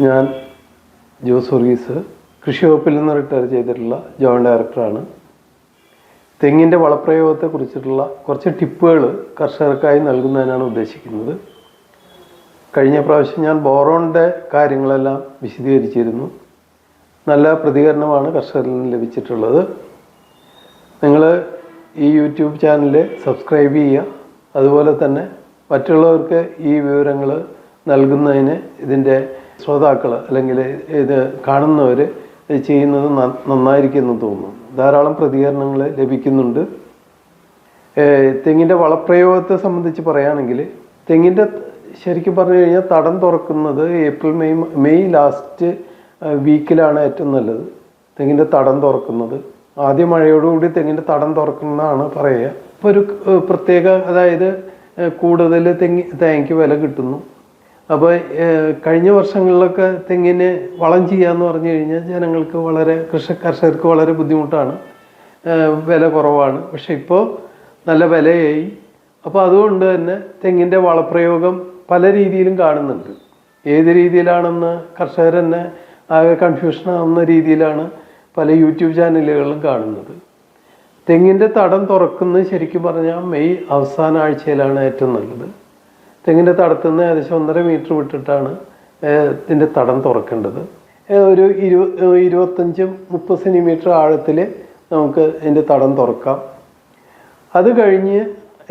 ഞാൻ ജോസ് വർഗീസ് കൃഷി വകുപ്പിൽ നിന്ന് റിട്ടയർ ചെയ്തിട്ടുള്ള ജോയിന്റ് ഡയറക്ടറാണ് തെങ്ങിന്റെ വളപ്രയോഗത്തെ കുറിച്ചിട്ടുള്ള കുറച്ച് ടിപ്പുകൾ കർഷകർക്കായി നൽകുന്നതിനാണ് ഉദ്ദേശിക്കുന്നത്. കഴിഞ്ഞ പ്രാവശ്യം ഞാൻ ബോറോണിന്റെ കാര്യങ്ങളെല്ലാം വിശദീകരിച്ചിരുന്നു. നല്ല പ്രതികരണമാണ് കർഷകരിൽ നിന്ന് ലഭിച്ചിട്ടുള്ളത്. നിങ്ങൾ ഈ യൂട്യൂബ് ചാനൽ സബ്സ്ക്രൈബ് ചെയ്യുക. അതുപോലെ തന്നെ മറ്റുള്ളവർക്ക് ഈ വിവരങ്ങൾ നൽകുന്നതിന് ഇതിന്റെ ശ്രോതാക്കൾ അല്ലെങ്കിൽ ഇത് കാണുന്നവർ ചെയ്യുന്നത് നന്നായിരിക്കുമെന്ന് തോന്നുന്നു. ധാരാളം പ്രതികരണങ്ങൾ ലഭിക്കുന്നുണ്ട്. തെങ്ങിന്റെ വളപ്രയോഗത്തെ സംബന്ധിച്ച് പറയുകയാണെങ്കിൽ തെങ്ങിന്റെ ശരിക്കും പറഞ്ഞു കഴിഞ്ഞാൽ തടം തുറക്കുന്നത് ഏപ്രിൽ മെയ് മെയ് ലാസ്റ്റ് വീക്കിലാണ് ഏറ്റവും നല്ലത്. തെങ്ങിന്റെ തടം തുറക്കുന്നത്. ആദ്യ മഴയോടുകൂടി തെങ്ങിന്റെ തടം തുറക്കുന്നതാണ് പറയുക. ഇപ്പോൾ ഒരു പ്രത്യേക അതായത് കൂടുതൽ തെങ്ങി തേങ്ങയ്ക്ക് വില കിട്ടുന്നു. അപ്പോൾ കഴിഞ്ഞ വർഷങ്ങളിലൊക്കെ തെങ്ങിന് വളം ചെയ്യാന്ന് പറഞ്ഞു കഴിഞ്ഞാൽ ജനങ്ങൾക്ക് വളരെ കൃഷി കർഷകർക്ക് വളരെ ബുദ്ധിമുട്ടാണ്. വില കുറവാണ്. പക്ഷെ ഇപ്പോൾ നല്ല വിലയായി. അപ്പോൾ അതുകൊണ്ട് തന്നെ തെങ്ങിന്റെ വളപ്രയോഗം പല രീതിയിലും കാണുന്നുണ്ട്. ഏത് രീതിയിലാണെന്ന് കർഷകർ തന്നെ ആകെ കൺഫ്യൂഷൻ ആവുന്ന രീതിയിലാണ് പല യൂട്യൂബ് ചാനലുകളിലും കാണുന്നത്. തെങ്ങിന്റെ തടം തുറക്കുന്നത് ശരിക്കും പറഞ്ഞാൽ മെയ് അവസാന ആഴ്ചയിലാണ് ഏറ്റവും നല്ലത്. തെങ്ങിന്റെ തടത്തു നിന്ന് ഏകദേശം ഒന്നര മീറ്റർ വിട്ടിട്ടാണ് ഇതിന്റെ തടം തുറക്കേണ്ടത്. ഒരു ഇരു ഇരുപത്തഞ്ച് മുപ്പത് സെന്റിമീറ്റർ ആഴത്തിൽ നമുക്ക് ഇതിന്റെ തടം തുറക്കാം. അത് കഴിഞ്ഞ്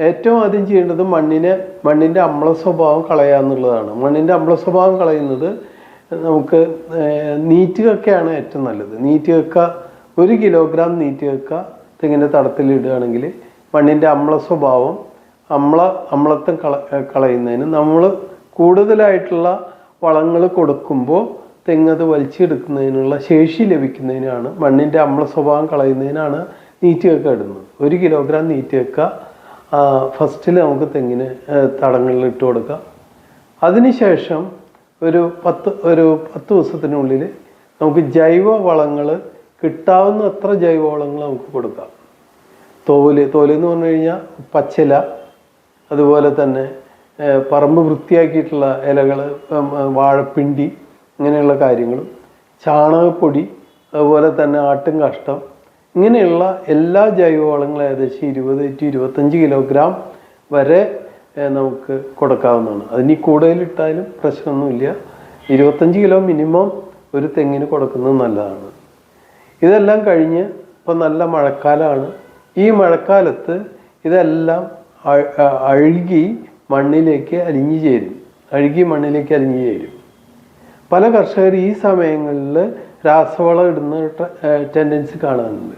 ഏറ്റവും ആദ്യം ചെയ്യേണ്ടത് മണ്ണിനെ മണ്ണിന്റെ അമ്ല സ്വഭാവം കളയുക എന്നുള്ളതാണ്. മണ്ണിന്റെ അമ്ല സ്വഭാവം കളയുന്നത് നമുക്ക് നീറ്റ് കക്കയാണ് ഏറ്റവും നല്ലത്. നീറ്റ് കക്ക ഒരു കിലോഗ്രാം നീറ്റ് കക്ക തെങ്ങിന്റെ തടത്തിൽ ഇടുകയാണെങ്കിൽ മണ്ണിന്റെ അമ്ല സ്വഭാവം അമ്ല അമ്ലത്വം കള കളയുന്നതിന് നമ്മൾ കൂടുതലായിട്ടുള്ള വളങ്ങൾ കൊടുക്കുമ്പോൾ തെങ്ങത് വലിച്ചെടുക്കുന്നതിനുള്ള ശേഷി ലഭിക്കുന്നതിനാണ് മണ്ണിന്റെ അമ്ല സ്വഭാവം കളയുന്നതിനാണ് നീറ്റ് കക്ക ഇടുന്നത്. ഒരു കിലോഗ്രാം നീറ്റ് കക്ക ഫസ്റ്റിൽ നമുക്ക് തെങ്ങിന് തടങ്ങളിൽ ഇട്ട് കൊടുക്കാം. അതിനുശേഷം ഒരു പത്ത് ഒരു പത്ത് ദിവസത്തിനുള്ളിൽ നമുക്ക് ജൈവ വളങ്ങൾ കിട്ടാവുന്ന അത്ര ജൈവ വളങ്ങൾ നമുക്ക് കൊടുക്കാം. തോൽ തോൽ എന്ന് പറഞ്ഞു കഴിഞ്ഞാൽ പച്ചില അതുപോലെ തന്നെ പറമ്പ് വൃത്തിയാക്കിയിട്ടുള്ള ഇലകൾ വാഴപ്പിണ്ടി ഇങ്ങനെയുള്ള കാര്യങ്ങളും ചാണകപ്പൊടി അതുപോലെ തന്നെ ആട്ടും കാഷ്ടം ഇങ്ങനെയുള്ള എല്ലാ ജൈവവളങ്ങളും ഏകദേശം ഇരുപത് ടു ഇരുപത്തഞ്ച് കിലോഗ്രാം വരെ നമുക്ക് കൊടുക്കാവുന്നതാണ്. അതിനി കൂടുതലിട്ടാലും പ്രശ്നമൊന്നുമില്ല. ഇരുപത്തഞ്ച് കിലോ മിനിമം ഒരു തെങ്ങിന് കൊടുക്കുന്നത് നല്ലതാണ്. ഇതെല്ലാം കഴിഞ്ഞ് ഇപ്പം നല്ല മഴക്കാലമാണ് ഈ മഴക്കാലത്ത് ഇതെല്ലാം അഴുകി മണ്ണിലേക്ക് അലിഞ്ഞു ചേരും. അഴുകി മണ്ണിലേക്ക് അലിഞ്ഞു ചേരും. പല കർഷകർ ഈ സമയങ്ങളിൽ രാസവളം ഇടുന്ന ടെൻഡൻസി കാണാനുണ്ട്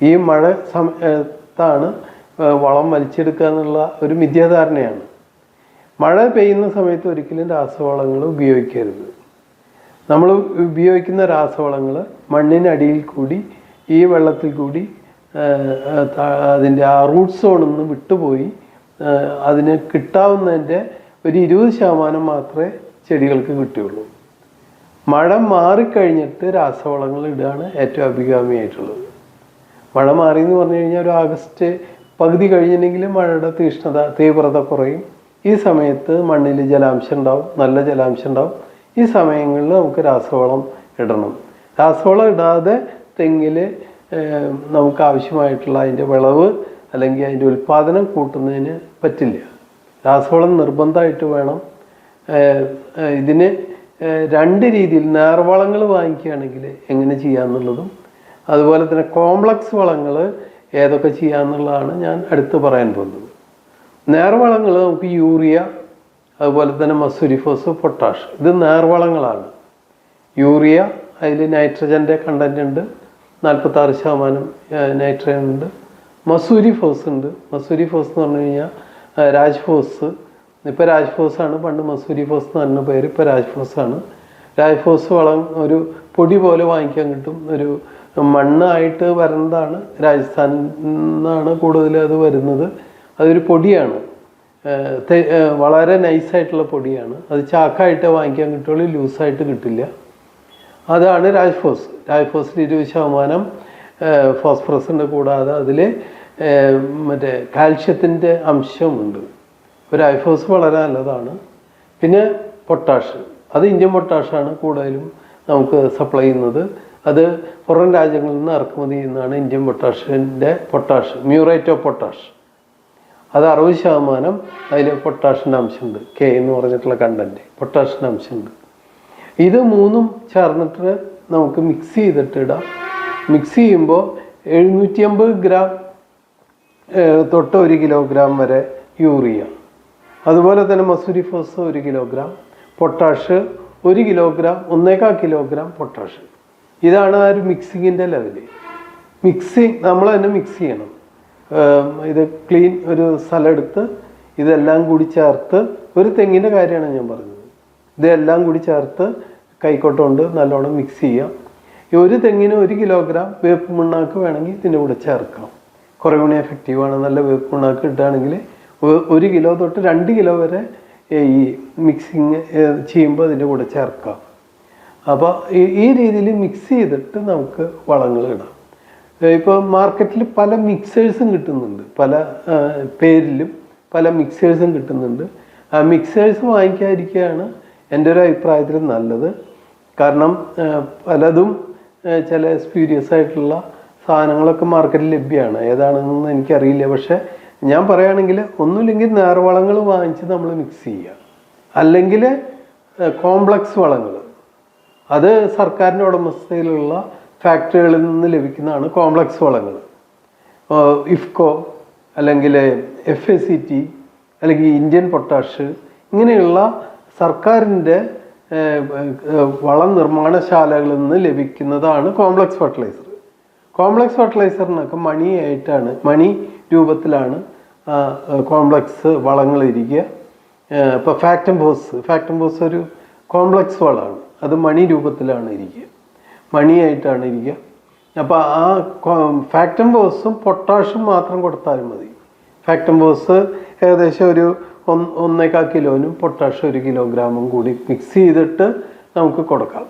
ഈ മഴ സമയത്താണ് വളം വലിച്ചെടുക്കുക എന്നുള്ള ഒരു മിഥ്യാധാരണയാണ്. മഴ പെയ്യുന്ന സമയത്ത് ഒരിക്കലും രാസവളങ്ങൾ ഉപയോഗിക്കരുത്. നമ്മൾ ഉപയോഗിക്കുന്ന രാസവളങ്ങൾ മണ്ണിനടിയിൽ കൂടി ഈ വെള്ളത്തിൽ കൂടി അതിന്റെ ആ റൂട്ട് സോണിൽ നിന്ന് വിട്ടുപോയി. അതിന് കിട്ടാവുന്നതിന്റെ ഒരു ഇരുപത് ശതമാനം മാത്രമേ ചെടികൾക്ക് കിട്ടുകയുള്ളൂ മഴ മാറിക്കഴിഞ്ഞിട്ട് രാസവളങ്ങൾ ഇടുകയാണ് ഏറ്റവും അഭികാമ്യമായിട്ടുള്ളത്. മഴ മാറി എന്ന് പറഞ്ഞു കഴിഞ്ഞാൽ ഒരു ആഗസ്റ്റ് പകുതി കഴിഞ്ഞിട്ടുണ്ടെങ്കിൽ മഴയുടെ തീഷ്ണത തീവ്രത കുറയും. ഈ സമയത്ത് മണ്ണിൽ ജലാംശം ഉണ്ടാവും നല്ല ജലാംശം ഉണ്ടാവും. ഈ സമയങ്ങളിൽ നമുക്ക് രാസവളം ഇടണം. രാസവളം ഇടാതെ തെങ്ങിൽ നമുക്ക് ആവശ്യമായിട്ടുള്ള അതിന്റെ വിളവ് അല്ലെങ്കിൽ അതിന്റെ ഉൽപ്പാദനം കൂട്ടുന്നതിന് പറ്റില്ല. രാസവളം നിർബന്ധമായിട്ട് വേണം. ഇതിന് രണ്ട് രീതിയിൽ നേർവളങ്ങൾ വാങ്ങിക്കുകയാണെങ്കിൽ എങ്ങനെ ചെയ്യാമെന്നുള്ളതും അതുപോലെ തന്നെ കോംപ്ലക്സ് വളങ്ങൾ ഏതൊക്കെ ചെയ്യാമെന്നുള്ളതാണ് ഞാൻ അടുത്ത് പറയാൻ പോകുന്നത്. നേർവളങ്ങൾ നമുക്ക് യൂറിയ അതുപോലെ തന്നെ മസൂരിഫോസ് പൊട്ടാഷ് ഇത് നേർവളങ്ങളാണ്. യൂറിയ അതിൽ നൈട്രജന്റെ കണ്ടന്റ് ഉണ്ട് നാൽപ്പത്താറ് ശതമാനം നൈട്രജൻ ഉണ്ട്. മസൂരി ഫോസ് ഉണ്ട്. മസൂരി ഫോസ് എന്ന് പറഞ്ഞു കഴിഞ്ഞാൽ രാജ്ഫോസ് ഇപ്പോൾ രാജ്ഫോസ് ആണ്. പണ്ട് മസൂരി ഫോസ് എന്ന് പറഞ്ഞ പേര് ഇപ്പോൾ രാജ്ഫോസ് ആണ്. രാജ്ഫോസ് വളം ഒരു പൊടി പോലെ വാങ്ങിക്കാൻ കിട്ടും. ഒരു മണ്ണായിട്ട് വരുന്നതാണ് രാജസ്ഥാനിൽ നിന്നാണ് കൂടുതൽ അത് വരുന്നത്. അതൊരു പൊടിയാണ്. വളരെ നൈസായിട്ടുള്ള പൊടിയാണ്. അത് ചാക്കായിട്ട് വാങ്ങിക്കാൻ കിട്ടുള്ളൂ ലൂസായിട്ട് കിട്ടില്ല. അതാണ് രാജ്ഫോസ്. രാജ്ഫോസിൽ ഇരുപത് ശതമാനം ഫോസ്ഫറസ് ഉണ്ട് കൂടാതെ അതിൽ മറ്റേ കാൽഷ്യത്തിന്റെ അംശമുണ്ട്. ഒരു രാജ്ഫോസ് വളരെ നല്ലതാണ്. പിന്നെ പൊട്ടാഷ്. അത് ഇന്ത്യൻ പൊട്ടാഷാണ് കൂടുതലും നമുക്ക് സപ്ലൈ ചെയ്യുന്നത്. അത് പുറം രാജ്യങ്ങളിൽ നിന്ന് ഇറക്കുമതി ചെയ്യുന്നതാണ് ഇന്ത്യൻ പൊട്ടാഷിന്റെ പൊട്ടാഷ് മ്യൂറേറ്റ് ഓഫ് പൊട്ടാഷ്. അത് അറുപത് ശതമാനം അതിൽ പൊട്ടാഷിന്റെ അംശമുണ്ട്. കെ എന്ന് പറഞ്ഞിട്ടുള്ള കണ്ടന്റ് പൊട്ടാഷിന്റെ അംശമുണ്ട്. ഇത് മൂന്നും ചേർന്നിട്ട് നമുക്ക് മിക്സ് ചെയ്തിട്ട് ഇടാം. മിക്സ് ചെയ്യുമ്പോൾ എഴുന്നൂറ്റി അമ്പത് ഗ്രാം തൊട്ട് ഒരു കിലോഗ്രാം വരെ യൂറിയ അതുപോലെ തന്നെ മസൂരി ഫോസ് ഒരു കിലോഗ്രാം പൊട്ടാഷ് ഒരു കിലോഗ്രാം ഒന്നേക്കാൽ കിലോഗ്രാം പൊട്ടാഷ് ഇതാണ് ആ ഒരു മിക്സിങ്ങിന്റെ ലെവൽ മിക്സിങ് നമ്മൾ തന്നെ മിക്സ് ചെയ്യണം. ഇത് ക്ലീൻ ഒരു സ്ഥലം എടുത്ത് ഇതെല്ലാം കൂടി ചേർത്ത് ഒരു തെങ്ങിന്റെ കാര്യമാണ് ഞാൻ പറഞ്ഞത്. ഇതെല്ലാം കൂടി ചേർത്ത് കൈക്കോട്ട് കൊണ്ട് നല്ലോണം മിക്സ് ചെയ്യാം. ഒരു തെങ്ങിന് ഒരു കിലോഗ്രാം വേപ്പ് മുണ്ണാക്ക് വേണമെങ്കിൽ ഇതിന്റെ കൂടെ ചേർക്കാം. കുറേ കൂടി എഫക്റ്റീവാണ് നല്ല വേപ്പ് മുണ്ണാക്ക് കിട്ടുകയാണെങ്കിൽ ഒരു കിലോ തൊട്ട് രണ്ട് കിലോ വരെ ഈ മിക്സിങ് ചെയ്യുമ്പോൾ അതിന്റെ കൂടെ ചേർക്കാം. അപ്പോൾ ഈ രീതിയിൽ മിക്സ് ചെയ്തിട്ട് നമുക്ക് വളങ്ങൾ ഇടാം. ഇപ്പോൾ മാർക്കറ്റിൽ പല മിക്സേഴ്സും കിട്ടുന്നുണ്ട്. പല പേരിലും പല മിക്സേഴ്സും കിട്ടുന്നുണ്ട്. ആ മിക്സേഴ്സ് വാങ്ങിക്കാതിരിക്കുകയാണ് എന്റെ ഒരു അഭിപ്രായത്തിൽ നല്ലത്. കാരണം പലതും ചില സ്പീരിയസ് ആയിട്ടുള്ള സാധനങ്ങളൊക്കെ മാർക്കറ്റിൽ ലഭ്യമാണ്. ഏതാണെന്നൊന്നും എനിക്കറിയില്ല. പക്ഷേ ഞാൻ പറയുകയാണെങ്കിൽ ഒന്നുമില്ലെങ്കിൽ നേർവളങ്ങൾ വാങ്ങിച്ച് നമ്മൾ മിക്സ് ചെയ്യുക. അല്ലെങ്കിൽ കോംപ്ലക്സ് വളങ്ങൾ. അത് സർക്കാരിന്റെ ഉടമസ്ഥയിലുള്ള ഫാക്ടറികളിൽ നിന്ന് ലഭിക്കുന്നതാണ് കോംപ്ലക്സ് വളങ്ങൾ. ഇഫ്കോ അല്ലെങ്കിൽ എഫ് എ സി ടി അല്ലെങ്കിൽ ഇന്ത്യൻ പൊട്ടാഷ് ഇങ്ങനെയുള്ള സർക്കാരിന്റെ വളം നിർമ്മാണശാലകളിൽ നിന്ന് ലഭിക്കുന്നതാണ് കോംപ്ലക്സ് ഫെർട്ടിലൈസർ. കോംപ്ലക്സ് ഫെർട്ടിലൈസറിനൊക്കെ മണിയായിട്ടാണ് മണി രൂപത്തിലാണ് കോംപ്ലക്സ് വളങ്ങൾ ഇരിക്കുക. ഇപ്പോൾ ഫാക്ടം ബോസ് ഫാക്ടം ബോസ് ഒരു കോംപ്ലക്സ് വളമാണ്. അത് മണി രൂപത്തിലാണ് ഇരിക്കുക. മണിയായിട്ടാണ് ഇരിക്കുക. അപ്പോൾ ആ ഫാക്ടം ബോസും പൊട്ടാഷും മാത്രം കൊടുത്താലും മതി. ഫാക്ടം ബോസ് ഏകദേശം ഒരു ഒന്ന് ഒന്നേക്കാൽ കിലോനും പൊട്ടാഷ് ഒരു കിലോഗ്രാമും കൂടി മിക്സ് ചെയ്തിട്ട് നമുക്ക് കൊടുക്കാം.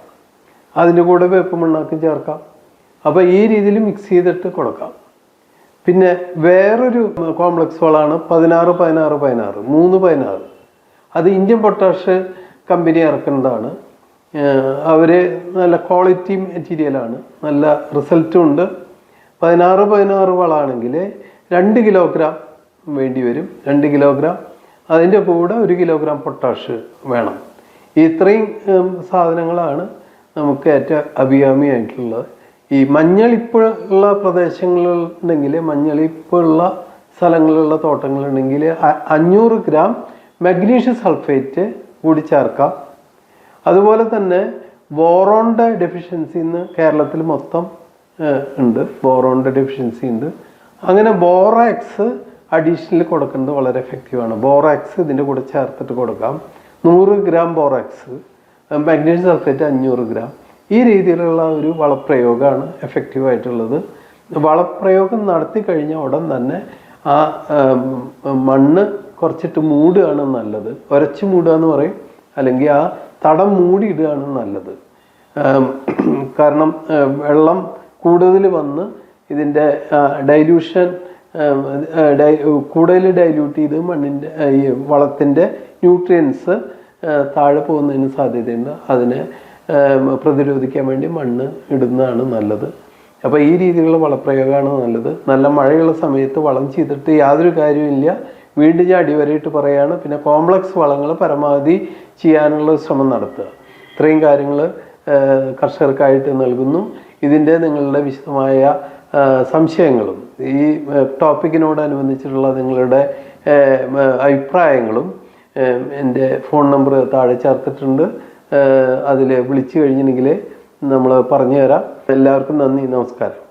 അതിന്റെ കൂടെ വേപ്പ് മണ്ണാക്കും ചേർക്കാം. അപ്പോൾ ഈ രീതിയിൽ മിക്സ് ചെയ്തിട്ട് കൊടുക്കാം. പിന്നെ വേറൊരു കോംപ്ലക്സ് വളമാണ് പതിനാറ് പതിനാറ് പതിനാറ് മൂന്ന് പതിനാറ്. അത് ഇന്ത്യൻ പൊട്ടാഷ് കമ്പനി ഇറക്കുന്നതാണ്. അവർ നല്ല ക്വാളിറ്റി മെറ്റീരിയലാണ് നല്ല റിസൾട്ടും ഉണ്ട്. പതിനാറ് പതിനാറ് വളമാണെങ്കിൽ രണ്ട് കിലോഗ്രാം വേണ്ടി വരും. രണ്ട് കിലോഗ്രാം. അതിന്റെ കൂടെ ഒരു കിലോഗ്രാം പൊട്ടാഷ് വേണം. ഇത്രയും സാധനങ്ങളാണ് നമുക്ക് ഏറ്റവും അഭികാമിയായിട്ടുള്ളത് ഈ മഞ്ഞളിപ്പുള്ള പ്രദേശങ്ങളുണ്ടെങ്കിൽ മഞ്ഞളിപ്പുള്ള സ്ഥലങ്ങളിലുള്ള തോട്ടങ്ങളുണ്ടെങ്കിൽ അഞ്ഞൂറ് ഗ്രാം മഗ്നീഷ്യം സൾഫേറ്റ് കൂടി ചേർക്കാം. അതുപോലെ തന്നെ ബോറോണിന്റെ ഡെഫിഷ്യൻസി ഇന്ന് കേരളത്തിൽ മൊത്തം ഉണ്ട്. ബോറോണിന്റെ ഡെഫിഷ്യൻസി ഉണ്ട്. അങ്ങനെ ബോറാക്സ് അഡീഷണൽ കൊടുക്കുന്നത് വളരെ എഫക്റ്റീവാണ് ബോറാക്സ് ഇതിന്റെ കൂടെ ചേർത്തിട്ട് കൊടുക്കാം. നൂറ് ഗ്രാം ബോറാക്സ് മാഗ്നീഷ്യം സൾഫേറ്റ് അഞ്ഞൂറ് ഗ്രാം ഈ രീതിയിലുള്ള ഒരു വളപ്രയോഗമാണ് എഫക്റ്റീവായിട്ടുള്ളത് വളപ്രയോഗം നടത്തി കഴിഞ്ഞ ഉടൻ തന്നെ ആ മണ്ണ് കുറച്ചിട്ട് മൂടുകയാണ് നല്ലത്. ഉരച്ച് മൂടുക എന്ന് പറയും. അല്ലെങ്കിൽ ആ തടം മൂടിയിടുകയാണ് നല്ലത്. കാരണം വെള്ളം കൂടുതൽ വന്ന് ഇതിന്റെ ഡൈല്യൂഷൻ കൂടുതൽ ഡൈല്യൂട്ട് ചെയ്ത് മണ്ണിന്റെ ഈ വളത്തിന്റെ ന്യൂട്രിയൻസ് താഴെ പോകുന്നതിന് സാധ്യതയുണ്ട്. അതിനെ പ്രതിരോധിക്കാൻ വേണ്ടി മണ്ണ് ഇടുന്നതാണ് നല്ലത്. അപ്പോൾ ഈ രീതിയിലുള്ള വളപ്രയോഗമാണ് നല്ലത്. നല്ല മഴയുള്ള സമയത്ത് വളം ചെയ്തിട്ട് യാതൊരു കാര്യമില്ല വീണ്ടും ഞാൻ അടിവരയിട്ട് പറയുകയാണ് പിന്നെ കോംപ്ലക്സ് വളങ്ങൾ പരമാവധി ചെയ്യാനുള്ള ശ്രമം നടത്തുക. ഇത്രയും കാര്യങ്ങൾ കർഷകർക്കായിട്ട് നൽകുന്നു. ഇതിന്റെ നിങ്ങളുടെ വിശദമായ സംശയങ്ങളും ഈ ടോപ്പിക്കിനോട് ടോപ്പിക്കിനോടനുബന്ധിച്ചിട്ടുള്ള നിങ്ങളുടെ അഭിപ്രായങ്ങളും എന്റെ ഫോൺ നമ്പർ താഴെ ചേർത്തിട്ടുണ്ട്. അതിൽ വിളിച്ചു കഴിഞ്ഞിട്ടുണ്ടെങ്കിൽ നമ്മൾ പറഞ്ഞു തരാം എല്ലാവർക്കും നന്ദി നമസ്കാരം.